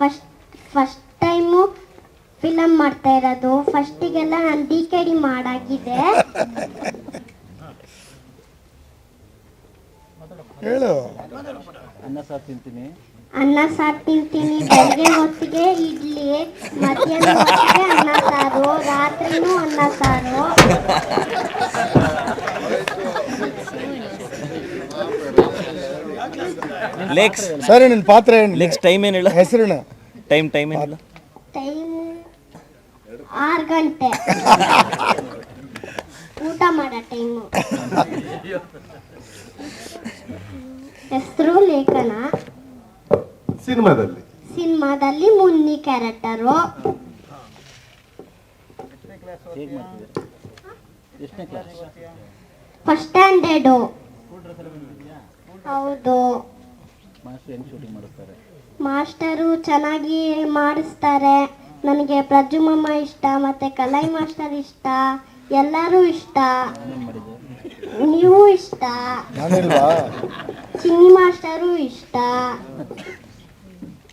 First first time film ಮಾಡ್ತಾ ಇರೋದು. ಫಸ್ಟಿಗೆಲ್ಲ ನಾನು ಡಿ ಕೆ ಡಿ ಮಾಡಾಗಿದೆ. ಹೇಳು. ಅನ್ನ ಸಾರು ತಿಂತೀನಿ. ಅನ್ನ ಸಾರು ತಿಂತೀನಿ. ಬೆಳಗ್ಗೆ ಹೊತ್ತಿಗೆ ಇಡ್ಲಿ ಮಧ್ಯಾಹ್ನ ಹೊತ್ತಿಗೆ ಅನ್ನ ಸಾರು ರಾತ್ರಿನೂ ಅನ್ನ ಸಾರು. ಲೆಕ್ಸ್ ಸರಿ ನಿನ್ನ ಪಾತ್ರ ಏನು? ಲೆಕ್ಸ್ ಟೈಮ್ ಏನಿಲ್ಲ ಹೆಸರಿನ ಟೈಮ್ ಟೈಮ್ ಏನಿಲ್ಲ ಟೈಮ್ ಆರು ಗಂಟೆ. ಊಟ ಮಾಡೋ ಟೈಮ್ ಹೆಸರು ಲೇಖನ. ಸಿನಿಮಾದಲ್ಲಿ. ಸಿನಿಮಾದಲ್ಲಿ ಮುನ್ನಿ ಕ್ಯಾರೆಕ್ಟರು. ಫಸ್ಟ್ ಸ್ಟ್ಯಾಂಡರ್ಡು ಹೌದು. ಮಾಸ್ಟರ್ ಹೆಂಗೆ ಶೂಟಿಂಗ್ ಮಾಡಿಸ್ತಾರೆ? ಮಾಸ್ಟರು ಚೆನ್ನಾಗಿ ಮಾಡಿಸ್ತಾರೆ. ನನಗೆ ಪ್ರಜುಮಮ್ಮ ಇಷ್ಟ ಮತ್ತೆ ಕಲೈ ಮಾಸ್ಟರ್ ಇಷ್ಟ ಎಲ್ಲರೂ ಇಷ್ಟ. ನೀವು ಇಷ್ಟ. ಚಿನ್ನಿ ಮಾಸ್ಟರು ಇಷ್ಟ.